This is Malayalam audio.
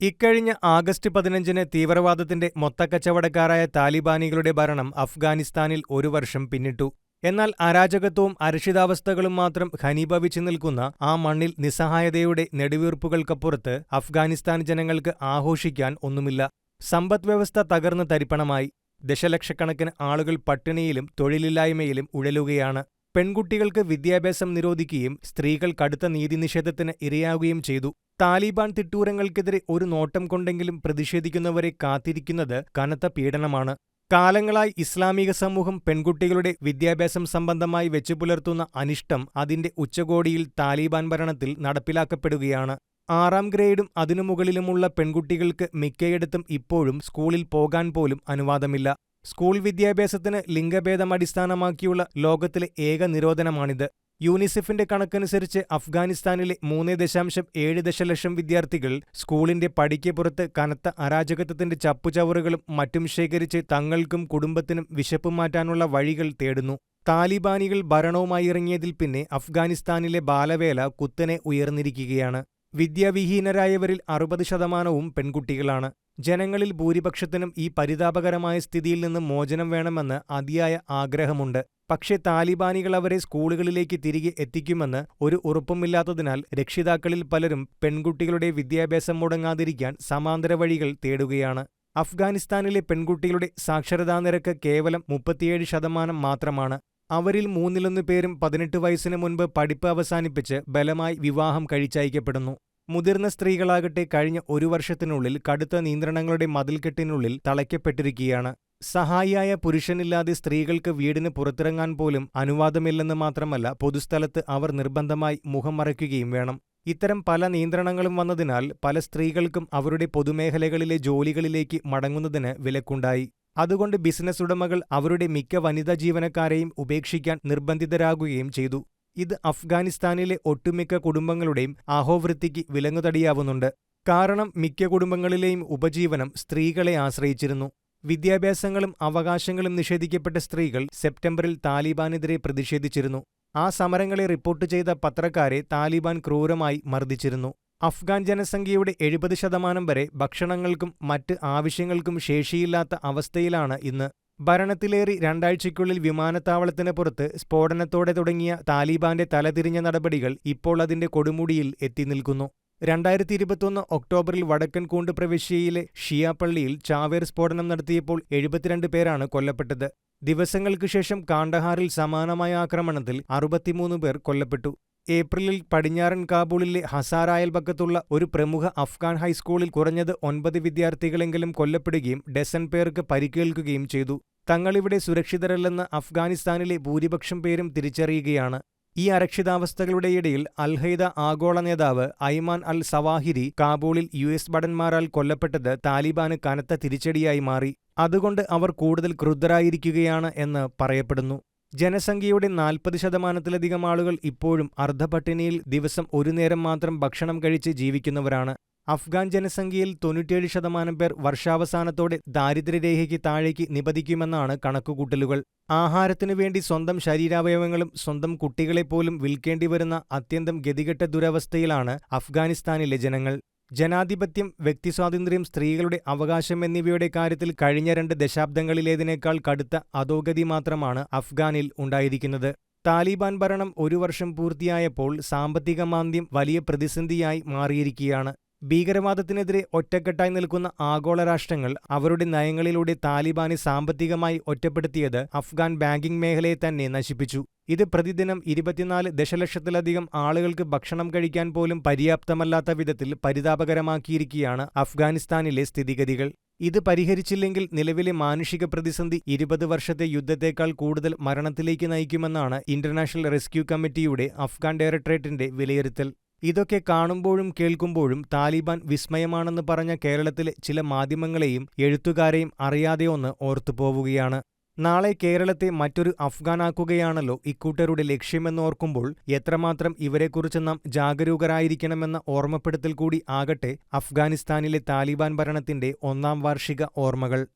ഇക്കഴിഞ്ഞ ആഗസ്റ്റ് പതിനഞ്ചിന് തീവ്രവാദത്തിന്റെ മൊത്തക്കച്ചവടക്കാരായ താലിബാനികളുടെ ഭരണം അഫ്ഗാനിസ്ഥാനിൽ ഒരു വർഷം പിന്നിട്ടു. എന്നാൽ അരാജകത്വവും അരക്ഷിതാവസ്ഥകളും മാത്രം ഖനീഭവിച്ചു നിൽക്കുന്ന ആ മണ്ണിൽ നിസ്സഹായതയുടെ നെടുവീർപ്പുകൾക്കപ്പുറത്ത് അഫ്ഗാനിസ്ഥാൻ ജനങ്ങൾക്ക് ആഘോഷിക്കാൻ ഒന്നുമില്ല. സമ്പദ്വ്യവസ്ഥ തകർന്ന് തരിപ്പണമായി. ദശലക്ഷക്കണക്കിന് ആളുകൾ പട്ടിണിയിലും തൊഴിലില്ലായ്മയിലും ഉഴലുകയാണ്. പെൺകുട്ടികൾക്ക് വിദ്യാഭ്യാസം നിരോധിക്കുകയും സ്ത്രീകൾ കടുത്ത നീതിനിഷേധത്തിന് ഇരയാകുകയും ചെയ്തു. താലിബാൻ തിട്ടൂരങ്ങൾക്കെതിരെ ഒരു നോട്ടം കൊണ്ടെങ്കിലും പ്രതിഷേധിക്കുന്നവരെ കാത്തിരിക്കുന്നത് കനത്ത പീഡനമാണ്. കാലങ്ങളായി ഇസ്ലാമിക സമൂഹം പെൺകുട്ടികളുടെ വിദ്യാഭ്യാസം സംബന്ധമായി വെച്ചുപുലർത്തുന്ന അനിഷ്ടം അതിന്റെ ഉച്ചകോടിയിൽ താലിബാൻ ഭരണത്തിൽ നടപ്പിലാക്കപ്പെടുകയാണ്. ആറാം ഗ്രേഡും അതിനു മുകളിലുമുള്ള പെൺകുട്ടികൾക്ക് മിക്കയിടത്തും ഇപ്പോഴും സ്കൂളിൽ പോകാൻ പോലും അനുവാദമില്ല. സ്കൂൾ വിദ്യാഭ്യാസത്തിന് ലിംഗഭേദം അടിസ്ഥാനമാക്കിയുള്ള ലോകത്തിലെ ഏക നിരോധനമാണിത്. യൂണിസെഫിന്റെ കണക്കനുസരിച്ച് അഫ്ഗാനിസ്ഥാനിലെ മൂന്നേ ദശാംശം ഏഴ് ദശലക്ഷം വിദ്യാർത്ഥികൾ സ്കൂളിന്റെ പടിക്ക് പുറത്ത് കനത്ത അരാജകത്വത്തിന്റെ ചപ്പുചവറുകളും മറ്റും ശേഖരിച്ച് തങ്ങൾക്കും കുടുംബത്തിനും വിശപ്പ് മാറ്റാനുള്ള വഴികൾ തേടുന്നു. താലിബാനികൾ ഭരണവുമായി ഇറങ്ങിയതിൽ പിന്നെ അഫ്ഗാനിസ്ഥാനിലെ ബാലവേല കുത്തനെ ഉയർന്നിരിക്കുകയാണ്. വിദ്യാവിഹീനരായവരിൽ അറുപത് ശതമാനവും പെൺകുട്ടികളാണ്. ജനങ്ങളിൽ ഭൂരിപക്ഷത്തിനും ഈ പരിതാപകരമായ സ്ഥിതിയിൽ നിന്ന് മോചനം വേണമെന്ന് അതിയായ ആഗ്രഹമുണ്ട്. പക്ഷേ താലിബാനികൾ അവരെ സ്കൂളുകളിലേക്ക് തിരികെ എത്തിക്കുമെന്ന് ഒരു ഉറപ്പുമില്ലാത്തതിനാൽ രക്ഷിതാക്കളിൽ പലരും പെൺകുട്ടികളുടെ വിദ്യാഭ്യാസം മുടങ്ങാതിരിക്കാൻ സമാന്തര വഴികൾ തേടുകയാണ്. അഫ്ഗാനിസ്ഥാനിലെ പെൺകുട്ടികളുടെ സാക്ഷരതാ നിരക്ക് കേവലം മുപ്പത്തിയേഴ് ശതമാനം മാത്രമാണ്. അവരിൽ മൂന്നിലൊന്ന് പേരും പതിനെട്ട് വയസ്സിന് മുൻപ് പഠിപ്പ് അവസാനിപ്പിച്ച് ബലമായി വിവാഹം കഴിച്ചയക്കപ്പെടുന്നു. മുതിർന്ന സ്ത്രീകളാകട്ടെ കഴിഞ്ഞ ഒരു വർഷത്തിനുള്ളിൽ കടുത്ത നിയന്ത്രണങ്ങളുടെ മതിൽക്കെട്ടിനുള്ളിൽ തളയ്ക്കപ്പെട്ടിരിക്കുകയാണ്. സഹായിയായ പുരുഷനില്ലാതെ സ്ത്രീകൾക്ക് വീടിന് പുറത്തിറങ്ങാൻ പോലും അനുവാദമില്ലെന്ന് മാത്രമല്ല പൊതുസ്ഥലത്ത് അവർ നിർബന്ധമായി മുഖം മറയ്ക്കുകയും വേണം. ഇത്തരം പല നിയന്ത്രണങ്ങളും വന്നതിനാൽ പല സ്ത്രീകൾക്കും അവരുടെ പൊതുമേഖലകളിലെ ജോലികളിലേക്ക് മടങ്ങുന്നതിന് വിലക്കുണ്ടായി. അതുകൊണ്ട് ബിസിനസ് ഉടമകൾ അവരുടെ മിക്ക വനിതാ ജീവനക്കാരെയും ഉപേക്ഷിക്കാൻ നിർബന്ധിതരാകുകയും ചെയ്തു. ഇത് അഫ്ഗാനിസ്ഥാനിലെ ഒട്ടുമിക്ക കുടുംബങ്ങളുടെയും അഹോവൃത്തിക്ക് വിലങ്ങുതടിയാവുന്നുണ്ട്. കാരണം മിക്ക കുടുംബങ്ങളിലെയും ഉപജീവനം സ്ത്രീകളെ ആശ്രയിച്ചിരുന്നു. വിദ്യാഭ്യാസങ്ങളും അവകാശങ്ങളും നിഷേധിക്കപ്പെട്ട സ്ത്രീകൾ സെപ്റ്റംബറിൽ താലിബാനെതിരെ പ്രതിഷേധിച്ചിരുന്നു. ആ സമരങ്ങളെ റിപ്പോർട്ട് ചെയ്ത പത്രക്കാരെ താലിബാൻ ക്രൂരമായി മർദ്ദിച്ചിരുന്നു. അഫ്ഗാൻ ജനസംഖ്യയുടെ എഴുപത് ശതമാനം വരെ ഭക്ഷണങ്ങൾക്കും മറ്റ് ആവശ്യങ്ങൾക്കും ശേഷിയില്ലാത്ത അവസ്ഥയിലാണ് ഇന്ന്. ഭരണത്തിലേറി രണ്ടാഴ്ചയ്ക്കുള്ളിൽ വിമാനത്താവളത്തിന് പുറത്ത് സ്ഫോടനത്തോടെ തുടങ്ങിയ താലിബാന്റെ തലതിരിഞ്ഞ നടപടികൾ ഇപ്പോൾ അതിന്റെ കൊടുമുടിയിൽ എത്തി നിൽക്കുന്നു രണ്ടായിരത്തി ഇരുപത്തൊന്ന് ഒക്ടോബറിൽ വടക്കൻ കൂണ്ട് പ്രവിശ്യയിലെ ഷിയ പള്ളിയിൽ ചാവേർ സ്ഫോടനം നടത്തിയപ്പോൾ എഴുപത്തിരണ്ട് പേരാണ് കൊല്ലപ്പെട്ടത്. ദിവസങ്ങൾക്കു ശേഷം കാണ്ഡഹാറിൽ സമാനമായ ആക്രമണത്തിൽ അറുപത്തിമൂന്ന് പേർ കൊല്ലപ്പെട്ടു. ഏപ്രിലിൽ പടിഞ്ഞാറൻ കാബൂളിലെ ഹസാര അയൽപക്കത്തുള്ള ഒരു പ്രമുഖ അഫ്ഗാൻ ഹൈസ്കൂളിൽ കുറഞ്ഞത് ഒൻപത് വിദ്യാർത്ഥികളെങ്കിലും കൊല്ലപ്പെടുകയും ഡസൻ പേർക്ക് പരിക്കേൽക്കുകയും ചെയ്തു. തങ്ങളിവിടെ സുരക്ഷിതരല്ലെന്ന് അഫ്ഗാനിസ്ഥാനിലെ ഭൂരിപക്ഷം പേരും തിരിച്ചറിയുകയാണ്. ഈ അരക്ഷിതാവസ്ഥകളുടെ ഇടയിൽ അൽഹൈദ ആഗോള നേതാവ് ഐമാൻ അൽ സവാഹിരി കാബൂളിൽ യു എസ് ഭടന്മാരാൽ കൊല്ലപ്പെട്ടത് താലിബാന് കനത്ത തിരിച്ചടിയായി മാറി. അതുകൊണ്ട് അവർ കൂടുതൽ ക്രുദ്ധരായിരിക്കുകയാണ് എന്ന് പറയപ്പെടുന്നു. ജനസംഖ്യയുടെ നാൽപ്പത് ശതമാനത്തിലധികം ആളുകൾ ഇപ്പോഴും അർദ്ധപട്ടിണിയിൽ ദിവസം ഒരു നേരം മാത്രം ഭക്ഷണം കഴിച്ച് ജീവിക്കുന്നവരാണ്. അഫ്ഗാൻ ജനസംഖ്യയിൽ തൊണ്ണൂറ്റിയേഴ് ശതമാനം പേർ വർഷാവസാനത്തോടെ ദാരിദ്ര്യരേഖയ്ക്ക് താഴേക്ക് നിപതിക്കുമെന്നാണ് കണക്കുകൂട്ടലുകൾ. ആഹാരത്തിനു വേണ്ടി സ്വന്തം ശരീരാവയവങ്ങളും സ്വന്തം കുട്ടികളെപ്പോലും വിൽക്കേണ്ടി വരുന്ന അത്യന്തം ഗതികെട്ട ദുരവസ്ഥയിലാണ് അഫ്ഗാനിസ്ഥാനിലെ ജനങ്ങൾ. ജനാധിപത്യം, വ്യക്തിസ്വാതന്ത്ര്യം, സ്ത്രീകളുടെ അവകാശം എന്നിവയുടെ കാര്യത്തിൽ കഴിഞ്ഞ രണ്ട് ദശാബ്ദങ്ങളിലേതിനേക്കാൾ കടുത്ത അധോഗതി മാത്രമാണ് അഫ്ഗാനിൽ ഉണ്ടായിരിക്കുന്നത്. താലിബാൻ ഭരണം ഒരു വർഷം പൂർത്തിയായപ്പോൾ സാമ്പത്തിക മാന്ദ്യം വലിയ പ്രതിസന്ധിയായി മാറിയിരിക്കുകയാണ്. ഭീകരവാദത്തിനെതിരെ ഒറ്റക്കെട്ടായി നിൽക്കുന്ന ആഗോള രാഷ്ട്രങ്ങൾ അവരുടെ നയങ്ങളിലൂടെ താലിബാനെ സാമ്പത്തികമായി ഒറ്റപ്പെടുത്തിയത് അഫ്ഗാൻ ബാങ്കിംഗ് മേഖലയെ തന്നെ നശിപ്പിച്ചു. ഇത് പ്രതിദിനം ഇരുപത്തിനാല് ദശലക്ഷത്തിലധികം ആളുകൾക്ക് ഭക്ഷണം കഴിക്കാൻ പോലും പര്യാപ്തമല്ലാത്ത വിധത്തിൽ പരിതാപകരമാക്കിയിരിക്കുകയാണ് അഫ്ഗാനിസ്ഥാനിലെ സ്ഥിതിഗതികൾ. ഇത് പരിഹരിച്ചില്ലെങ്കിൽ നിലവിലെ മാനുഷിക പ്രതിസന്ധി ഇരുപത് വർഷത്തെ യുദ്ധത്തേക്കാൾ കൂടുതൽ മരണത്തിലേക്ക് നയിക്കുമെന്നാണ് ഇന്റർനാഷണൽ റെസ്ക്യൂ കമ്മിറ്റിയുടെ അഫ്ഗാൻ ഡയറക്ടറേറ്റിന്റെ വിലയിരുത്തൽ. ഇതൊക്കെ കാണുമ്പോഴും കേൾക്കുമ്പോഴും താലിബാൻ വിസ്മയമാണെന്ന് പറഞ്ഞ കേരളത്തിലെ ചില മാധ്യമങ്ങളെയും എഴുത്തുകാരെയും അറിയാതെ ഒന്ന് ഓർത്തുപോവുകയാണ്. നാളെ കേരളത്തെ മറ്റൊരു അഫ്ഗാനാക്കുകയാണല്ലോ ഇക്കൂട്ടരുടെ ലക്ഷ്യമെന്നോർക്കുമ്പോൾ എത്രമാത്രം ഇവരെക്കുറിച്ച് നാം ജാഗരൂകരായിരിക്കണമെന്ന ഓർമ്മപ്പെടുത്തൽ കൂടി ആകട്ടെ അഫ്ഗാനിസ്ഥാനിലെ താലിബാൻ ഭരണത്തിന്റെ ഒന്നാം വാർഷിക ഓർമ്മകൾ.